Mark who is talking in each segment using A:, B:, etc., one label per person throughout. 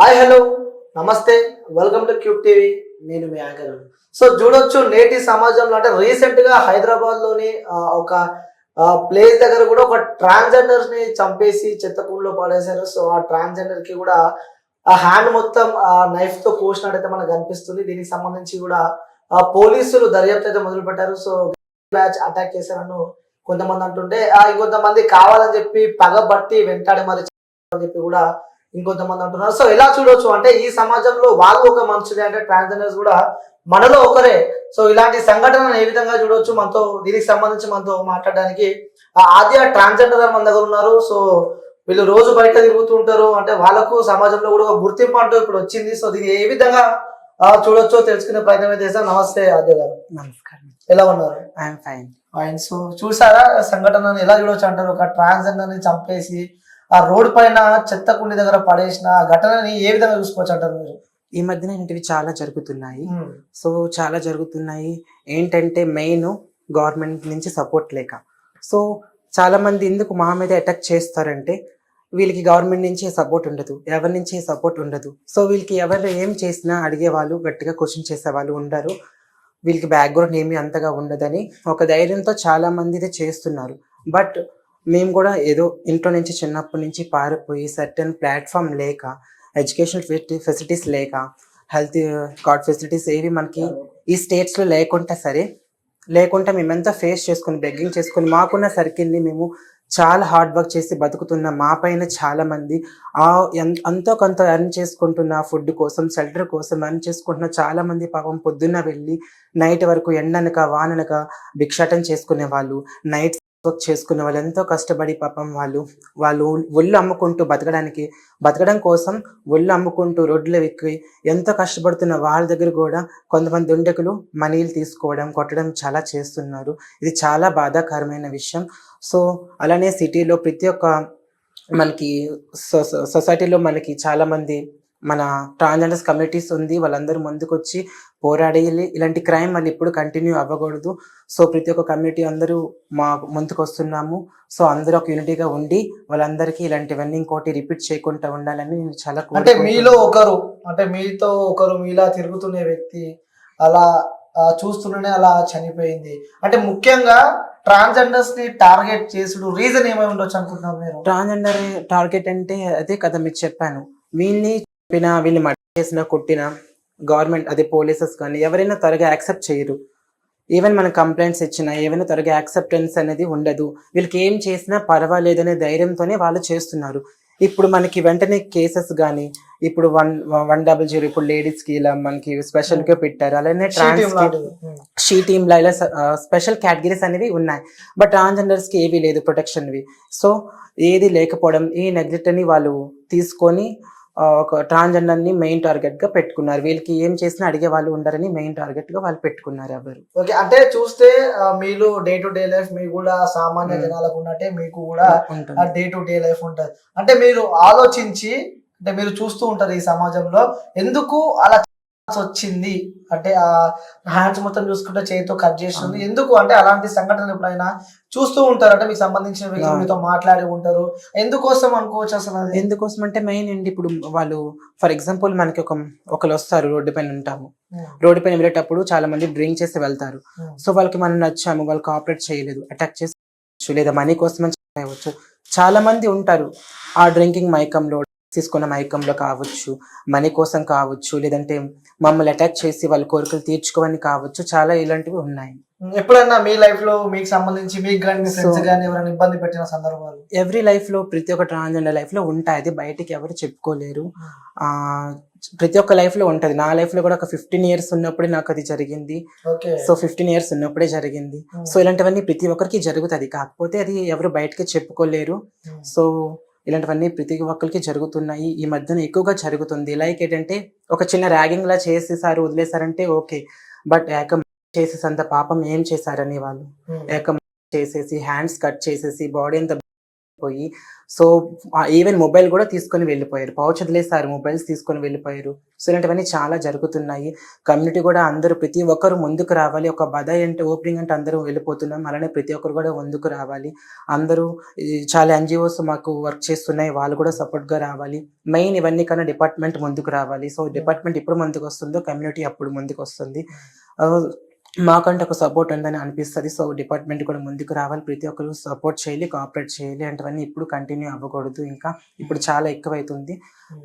A: Hi hello నమస్తే. Welcome to Cube TV నేను మీ యాంకర్. సో చూడొచ్చు నేటి సమాజంలో అంటే రీసెంట్గా హైదరాబాద్లోని ఒక ప్లేస్ దగ్గర కూడా ఒక ట్రాన్స్జెండర్ని చంపేసి చెత్తకుండలో పడేశారు. సో ఆ ట్రాన్స్జెండర్కి కూడా ఆ హ్యాండ్ మొత్తం ఆ నైఫ్తో కోసినట్టయితే మనకు కనిపిస్తుంది. దీనికి సంబంధించి కూడా పోలీసులు దర్యాప్తు అయితే మొదలు పెట్టారు సో బ్యాచ్ అటాక్ చేశారని కొంతమంది అంటుంటే ఇంకొంతమంది కావాలని చెప్పి పగబట్టి వెంటాడి మరి అని చెప్పి కూడా ఇంకొంతమంది అంటున్నారు. సో ఎలా చూడొచ్చు అంటే ఈ సమాజంలో వాళ్ళు ఒక మనుషులే అంటే ట్రాన్స్జెండర్స్ కూడా మనలో ఒకరే. సో ఇలాంటి సంఘటనను ఏ విధంగా చూడొచ్చు? మనతో దీనికి సంబంధించి మనతో మాట్లాడడానికి. ఆ ఆద్య ట్రాన్స్జెండర్ మన దగ్గర ఉన్నారు. సో వీళ్ళు రోజు బయట తిరుగుతూ ఉంటారు. అంటే వాళ్ళకు సమాజంలో కూడా ఒక గుర్తింపు అంటూ ఇప్పుడు వచ్చింది. సో దీన్ని ఏ విధంగా ఆ, చూడొచ్చో తెలుసుకునే ప్రయత్నం అయితే చేస్తాం నమస్తే ఆద్య గారు.
B: నమస్కారం.
A: ఎలా ఉన్నారు?
B: I'm fine.
A: ఆయన సో చూసారా సంఘటనను ఎలా చూడొచ్చు అంటారు? ఒక ట్రాన్స్జెండర్ని చంపేసి ఆ రోడ్ పైన చెత్త కుండి దగ్గర పడేసిన ఆ ఘటనని ఏ విధంగా చూసుకోవచ్చు అంటారు మీరు?
B: ఈ మధ్యన ఇలాంటివి చాలా జరుగుతున్నాయి. సో చాలా జరుగుతున్నాయి. ఏంటంటే మెయిన్ గవర్నమెంట్ నుంచి సపోర్ట్ లేక. సో చాలా మంది ఎందుకు మా మీద అటాక్ చేస్తారంటే వీళ్ళకి గవర్నమెంట్ నుంచి సపోర్ట్ ఉండదు. ఎవరి నుంచి సపోర్ట్ ఉండదు. సో వీళ్ళకి ఎవరు ఏం చేసినా అడిగే వాళ్ళు గట్టిగా క్వశ్చన్ చేసే వాళ్ళు ఉండరు. వీళ్ళకి బ్యాక్గ్రౌండ్ ఏమీ అంతగా ఉండదని ఒక ధైర్యంతో చాలా మంది చేస్తున్నారు. బట్ మేము కూడా ఏదో ఇంట్లో నుంచి చిన్నప్పటి నుంచి పారిపోయి సర్టన్ ప్లాట్ఫామ్ లేక ఎడ్యుకేషన్ ఫెసిలిటీస్ లేక హెల్త్ కార్డ్ ఫెసిలిటీస్ ఏవి మనకి ఈ స్టేట్స్లో లేకుంటే సరే లేకుంటే మేమెంతా ఫేస్ చేసుకుని బెగ్గింగ్ చేసుకుని మాకున్న సర్కిల్ని మేము చాలా హార్డ్ వర్క్ చేసి బతుకుతున్న మా పైన చాలామంది ఆ ఎంతో కొంత ఎర్న్ చేసుకుంటున్న ఫుడ్ కోసం షెల్టర్ కోసం ఎర్న్ చేసుకుంటున్న చాలామంది పాపం పొద్దున్న వెళ్ళి నైట్ వరకు ఎండనక వాననక భిక్షాటం చేసుకునే వాళ్ళు నైట్ వర్క్ చేసుకున్న వాళ్ళు ఎంతో కష్టపడి పాపం వాళ్ళు వాళ్ళు ఒళ్ళు అమ్ముకుంటూ బతకడానికి బతకడం కోసం ఒళ్ళు అమ్ముకుంటూ రోడ్లు ఎక్కి ఎంతో కష్టపడుతున్న వాళ్ళ దగ్గర కూడా కొంతమంది దుండకులు మనీలు తీసుకోవడం కొట్టడం చాలా చేస్తున్నారు. ఇది చాలా బాధాకరమైన విషయం. సో అలానే సిటీలో ప్రతి ఒక్క మనకి సొ- సొసైటీలో మనకి చాలామంది మన ట్రాన్స్జెండర్స్ కమ్యూనిటీస్ ఉంది. వాళ్ళందరూ ముందుకు వచ్చి పోరాడి ఇలాంటి క్రైమ్ మళ్ళీ ఇప్పుడు కంటిన్యూ అవ్వకూడదు. సో ప్రతి ఒక్క కమ్యూనిటీ అందరూ మా ముందుకు వస్తున్నాము సో అందరూ ఒక యూనిటీగా ఉండి వాళ్ళందరికీ ఇలాంటివన్నీ ఇంకోటి రిపీట్ చేయకుండా ఉండాలని నేను చాలా
A: అంటే. మీలో ఒకరు అంటే మీతో ఒకరు మీలా తిరుగుతున్న వ్యక్తి అలా ఆ, చూస్తూనే అలా చనిపోయింది. అంటే ముఖ్యంగా ట్రాన్స్జెండర్స్ని టార్గెట్ చేసుడు రీజన్ ఏమై ఉండొచ్చు అనుకుంటున్నారు మీరు?
B: ట్రాన్స్జెండర్ టార్గెట్ అంటే అదే కదా మీకు చెప్పాను. వీళ్ళని చెప్పిన వీళ్ళని మర్డర్ చేసిన కొట్టిన గవర్నమెంట్ అదే పోలీసెస్ కానీ ఎవరైనా త్వరగా యాక్సెప్ట్ చేయరు. ఈవెన్ మన కంప్లైంట్స్ ఇచ్చినా ఏమైనా త్వరగా యాక్సెప్టెన్స్ అనేది ఉండదు. వీళ్ళకి ఏం చేసినా పర్వాలేదనే ధైర్యంతోనే వాళ్ళు చేస్తున్నారు. ఇప్పుడు మనకి వెంటనే కేసెస్ కానీ ఇప్పుడు వన్ వన్ డబుల్ జీరో ఇప్పుడు లేడీస్కి ఇలా మనకి స్పెషల్గా పెట్టారు. అలానే ట్రాన్స్. షీ టీమ్ లా ఇలా స్పెషల్ కేటగిరీస్ అనేవి ఉన్నాయి. బట్ ట్రాన్స్జెండర్స్కి ఏవి లేదు ప్రొటెక్షన్వి సో ఏది లేకపోవడం ఈ నెగ్లెక్ట్ అని వాళ్ళు తీసుకొని ఒక ట్రాన్స్జెండర్ని మెయిన్ టార్గెట్గా పెట్టుకున్నారు. వీళ్ళకి ఏం చేసినా అడిగే వాళ్ళు ఉండరని మెయిన్ టార్గెట్గా వాళ్ళు పెట్టుకున్నారు ఎవరు.
A: ఓకే అంటే చూస్తే మీలో డే టు డే లైఫ్ మీకు కూడా సామాన్య. జనాలకు ఉన్నట్టే మీకు కూడా డే టు డే లైఫ్ ఉంటది. అంటే మీరు ఆలోచించి అంటే మీరు చూస్తూ ఉంటారు ఈ సమాజంలో ఎందుకు అలా వచ్చింది. అంటే ఆ హ్యాండ్స్ మొత్తం చూసుకుంటే చేతితో కట్ చేస్తుంది. ఎందుకు? అంటే అలాంటి సంఘటనలు ఎప్పుడైనా చూస్తూ ఉంటారు. అంటే మీకు సంబంధించిన వ్యక్తులు. మీతో మాట్లాడి ఉంటారు. ఎందుకోసం అనుకోవచ్చు అసలు అది?
B: ఎందుకోసం అంటే మెయిన్ ఏంటి? ఇప్పుడు వాళ్ళు ఫర్ ఎగ్జాంపుల్ మనకి ఒక ఒకరు వస్తారు రోడ్డు పైన ఉంటాము. రోడ్డు పైన వెళ్ళేటప్పుడు చాలా మంది డ్రింక్ చేసి వెళ్తారు. సో వాళ్ళకి మనం నచ్చాము వాళ్ళు కోఆపరేట్ చేయలేదు అటాక్ చేసి లేదా మనీ కోసం చేయవచ్చు చాలా మంది ఉంటారు ఆ డ్రింకింగ్ మైకంలో. తీసుకున్న మైకంలో కావచ్చు మనీ కోసం కావచ్చు లేదంటే మమ్మల్ని అటాక్ చేసి వాళ్ళ కోరికలు తీర్చుకోవని కావచ్చు చాలా ఇలాంటివి ఉన్నాయి.
A: ఉమ్, ఎప్పుడైనా మీ లైఫ్లో మీకు సంబంధించి మీకు కానీ మీ ఫ్రెండ్స్ కానీ ఎవరైనా ఇబ్బంది పెట్టిన సందర్భాలు?
B: ఎవ్రీ లైఫ్లో ప్రతి ఒక్క ట్రాన్స్జెండర్ లైఫ్లో ఉంటాయి. అది బయటికి ఎవరు చెప్పుకోలేరు. ఆ ప్రతి ఒక్క లైఫ్లో ఉంటది. నా లైఫ్లో కూడా ఒక ఫిఫ్టీన్ ఇయర్స్ ఉన్నప్పుడే నాకు అది జరిగింది. సో ఫిఫ్టీన్ ఇయర్స్ ఉన్నప్పుడే జరిగింది. సో ఇలాంటివన్నీ ప్రతి ఒక్కరికి జరుగుతుంది. కాకపోతే అది ఎవరు బయటకి చెప్పుకోలేరు. సో ఇలాంటివన్నీ ప్రతి ఒక్కరికి జరుగుతున్నాయి. ఈ మధ్యన ఎక్కువగా జరుగుతుంది. లైక్ ఏంటంటే ఒక చిన్న ర్యాగింగ్ లా చేసేసారు వదిలేసారంటే ఓకే. బట్ ఏకం చేసేసంత పాపం ఏం చేశారని వాళ్ళు
A: ఉమ్.
B: ఏకం చేసేసి హ్యాండ్స్ కట్ చేసేసి బాడీ అంతా పోయి సో ఈవెన్ మొబైల్ కూడా తీసుకొని వెళ్ళిపోయారు. పౌచ్ వదిలేసారు మొబైల్స్ తీసుకొని వెళ్ళిపోయారు. సో ఇలాంటివన్నీ చాలా జరుగుతున్నాయి. కమ్యూనిటీ కూడా అందరూ ప్రతి ఒక్కరు ముందుకు రావాలి. ఒక బద అంటే ఓపెనింగ్ అంటే అందరూ వెళ్ళిపోతున్నాం. అలానే ప్రతి ఒక్కరు కూడా ముందుకు రావాలి. అందరూ చాలా ఎన్జిఓస్ మాకు వర్క్ చేస్తున్నాయి. వాళ్ళు కూడా support గా రావాలి. మెయిన్ ఇవన్నీ కన్నా డిపార్ట్మెంట్ ముందుకు రావాలి. సో డిపార్ట్మెంట్ ఎప్పుడు ముందుకు వస్తుందో కమ్యూనిటీ అప్పుడు ముందుకు వస్తుంది ఆ, మాకంటే ఒక సపోర్ట్ ఉందని అనిపిస్తుంది. సో డిపార్ట్మెంట్ కూడా ముందుకు రావాలి. ప్రతి ఒక్కరు సపోర్ట్ చేయాలి కోఆపరేట్ చేయాలి అంటవన్నీ ఇప్పుడు కంటిన్యూ అవ్వకూడదు. ఇంకా ఇప్పుడు చాలా ఎక్కువైతుంది.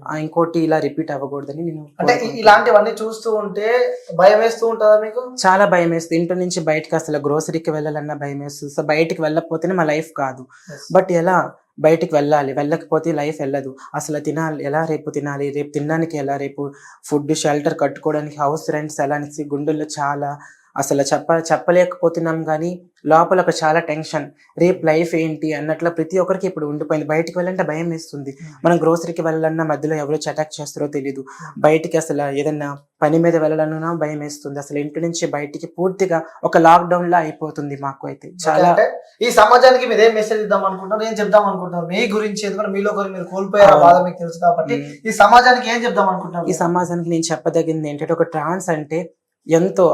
B: ఆ, ఇంకోటి ఇలా రిపీట్ అవ్వకూడదని నేను
A: అంటే ఇ-
B: కోరుకుంటున్నాను.
A: ఇలాంటివన్నీ చూస్తూ ఉంటే భయం వేస్తూ ఉంటుందా మీకు?
B: చాలా భయం వేస్తుంది. ఇంటి నుంచి బయటకు అసలు గ్రోసరీకి వెళ్ళాలన్నా భయం వేస్తుంది. సో బయటికి వెళ్ళకపోతేనే మా లైఫ్ కాదు. బట్ ఎలా? బయటికి వెళ్ళాలి. వెళ్ళకపోతే లైఫ్ వెళ్ళదు. అసలు తినాలి ఎలా రేపు తినాలి? రేపు తినడానికి ఎలా? రేపు ఫుడ్ షెల్టర్ కట్టుకోవడానికి హౌస్ రెంట్స్ ఎలా? అనేసి గుండెల్లో చాలా అసలు చెప్ప చెప్పలేకపోతున్నాం కానీ లోపల ఒక చాలా టెన్షన్. రేపు లైఫ్ ఏంటి అన్నట్లు ప్రతి ఒక్కరికి ఇప్పుడు ఉండిపోయింది. బయటికి వెళ్ళాలంటే భయం వేస్తుంది. మనం గ్రోసరీకి వెళ్ళాలన్నా మధ్యలో ఎవరో అటాక్ చేస్తారో తెలియదు బయటికి అసలు ఏదన్నా పని మీద వెళ్ళాలన్నా భయం వేస్తుంది. అసలు ఇంటి నుంచి బయటికి పూర్తిగా ఒక లాక్డౌన్ లా అయిపోతుంది మాకు అయితే. చాలా
A: అంటే ఈ సమాజానికి మీరు ఏం మెసేజ్ ఇద్దాం అనుకుంటారు ఏం చెప్దాం అనుకుంటారు మీ గురించి ఎందుకంటే మీలో ఒకరు మీరు కోల్పోయారు బాధ మీకు తెలుసు కాబట్టి
B: మ్మ్.
A: ఈ సమాజానికి ఏం చెప్దాం అనుకుంటున్నారు?
B: ఈ సమాజానికి నేను చెప్పదగింది ఏంటంటే ఒక ట్రాన్స్ అంటే ఎంతో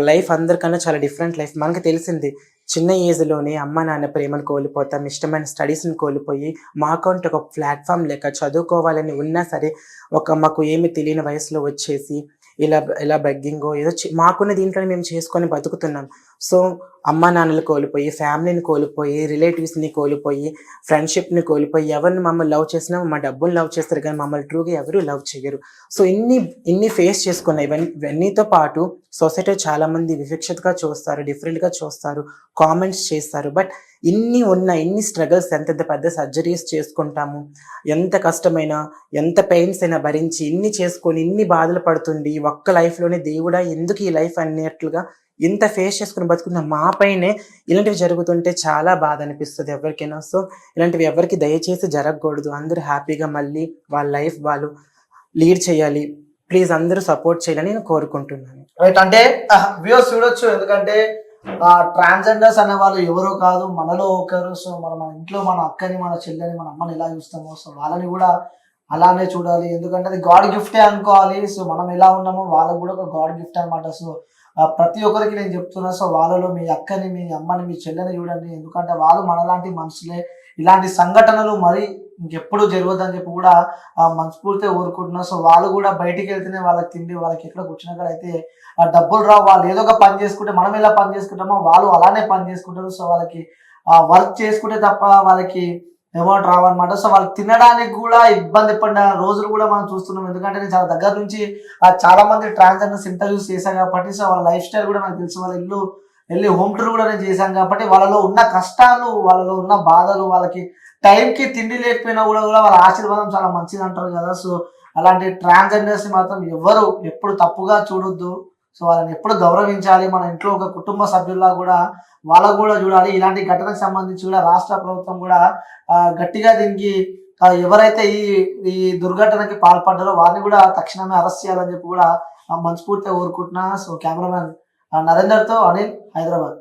B: లైఫ్ అందరికన్నా చాలా డిఫరెంట్ లైఫ్. మనకు తెలిసింది చిన్న ఏజ్లోనే అమ్మ నాన్న ప్రేమను కోల్పోతాం ఇష్టమైన స్టడీస్ని కోల్పోయి మా అకౌంట్ ఒక ప్లాట్ఫామ్ లేక చదువుకోవాలని ఉన్నా సరే ఒక మాకు ఏమి తెలియని వయసులో వచ్చేసి ఇలా ఇలా బెగ్గింగో ఏదో చి- మాకున్న దీంట్లో మేము చేసుకొని బతుకుతున్నాం. సో అమ్మ నాన్నలు కోల్పోయి ఫ్యామిలీని కోల్పోయి రిలేటివ్స్ని కోల్పోయి ఫ్రెండ్షిప్ని కోల్పోయి ఎవరిని మమ్మల్ని లవ్ చేసినా మా డబ్బులు లవ్ చేస్తారు కానీ మమ్మల్ని ట్రూగా ఎవరు లవ్ చేయరు. సో ఇన్ని ఇన్ని ఫేస్ చేసుకున్న ఇవన్నీ ఇవన్నీతో పాటు సొసైటీ చాలామంది వివక్షతగా చూస్తారు డిఫరెంట్గా చూస్తారు కామెంట్స్ చేస్తారు. బట్ ఇన్ని ఉన్న ఇన్ని స్ట్రగల్స్ ఎంత పెద్ద సర్జరీస్ చేసుకుంటాము? ఎంత కష్టమైనా ఎంత పెయిన్స్ అయినా భరించి ఇన్ని చేసుకొని ఇన్ని బాధలు పడుతుంది ఒక్క లైఫ్లోనే దేవుడా ఎందుకు ఈ లైఫ్ అన్నట్లుగా ఇంత ఫేస్ చేసుకుని బతుకున్న మా పైనే ఇలాంటివి జరుగుతుంటే చాలా బాధ అనిపిస్తుంది ఎవరికైనా. సో ఇలాంటివి ఎవరికి దయచేసి జరగకూడదు. అందరూ హ్యాపీగా మళ్ళీ వాళ్ళ లైఫ్ వాళ్ళు లీడ్ చేయాలి. ప్లీజ్ అందరూ సపోర్ట్ చేయాలని నేను కోరుకుంటున్నాను.
A: రైట్ అంటే వ్యూస్ చూడొచ్చు. ఎందుకంటే ట్రాన్స్జెండర్స్ అనే వాళ్ళు ఎవరో కాదు మనలో ఒకరు. సో మన మన ఇంట్లో మన అక్కని మన చెల్లెని మన అమ్మని ఎలా చూస్తామో సో వాళ్ళని కూడా అలానే చూడాలి. ఎందుకంటే అది గాడ్ గిఫ్టే అనుకోవాలి. సో మనం ఎలా ఉన్నామో వాళ్ళకు కూడా ఒక గాడ్ గిఫ్ట్ అనమాట సో ప్రతి ఒక్కరికి నేను చెప్తున్నా సో వాళ్ళలో మీ అక్కని మీ అమ్మని మీ చెల్లెని చూడండి. ఎందుకంటే వాళ్ళు మనలాంటి మనుషులే. ఇలాంటి సంఘటనలు మరి ఇంకెప్పుడు అని చెప్పి కూడా ఆ, మనస్ఫూర్తిగా కోరుకుంటున్నా సో వాళ్ళు కూడా బయటికి వెళ్తేనే వాళ్ళకి తిండి వాళ్ళకి ఎక్కడ కూర్చున్నా కూడా అయితే ఆ డబ్బులు రావు. వాళ్ళు ఏదో ఒక పని చేసుకుంటే మనం ఎలా పని చేసుకుంటామో వాళ్ళు అలానే పని చేసుకుంటారు. సో వాళ్ళకి ఆ వర్క్ చేసుకుంటే తప్ప వాళ్ళకి అమౌంట్ రావన్నమాట. సో వాళ్ళు తినడానికి కూడా ఇబ్బంది పడిన రోజులు కూడా మనం చూస్తున్నాం. ఎందుకంటే నేను చాలా దగ్గర నుంచి చాలా మంది ట్రాన్స్జెండర్స్ ఇంటర్వ్యూస్ చేశాను కాబట్టి సో వాళ్ళ లైఫ్ స్టైల్ కూడా నాకు తెలుసు. వాళ్ళ ఇల్లు వెళ్ళి హోమ్ టూర్ కూడా నేను చేశాను కాబట్టి వాళ్ళలో ఉన్న కష్టాలు వాళ్ళలో ఉన్న బాధలు వాళ్ళకి టైంకి తిండి లేకపోయినా కూడా కూడా వాళ్ళ ఆశీర్వాదం చాలా మంచిది అంటారు కదా. సో అలాంటి ట్రాన్స్జెండర్స్ మాత్రం ఎవరు ఎప్పుడు తప్పుగా చూడొద్దు. సో వాళ్ళని ఎప్పుడు గౌరవించాలి. మన ఇంట్లో ఒక కుటుంబ సభ్యుల్లా కూడా వాళ్ళకు కూడా చూడాలి. ఇలాంటి ఘటనకు సంబంధించి కూడా రాష్ట్ర ప్రభుత్వం కూడా గట్టిగా దీనికి ఎవరైతే ఈ ఈ దుర్ఘటనకి పాల్పడ్డారో వారిని కూడా తక్షణమే అరెస్ట్ చేయాలని చెప్పి కూడా మనస్ఫూర్తిగా కోరుకుంటున్నా. సో కెమెరామెన్ నరేందర్తో అనిల్ హైదరాబాద్.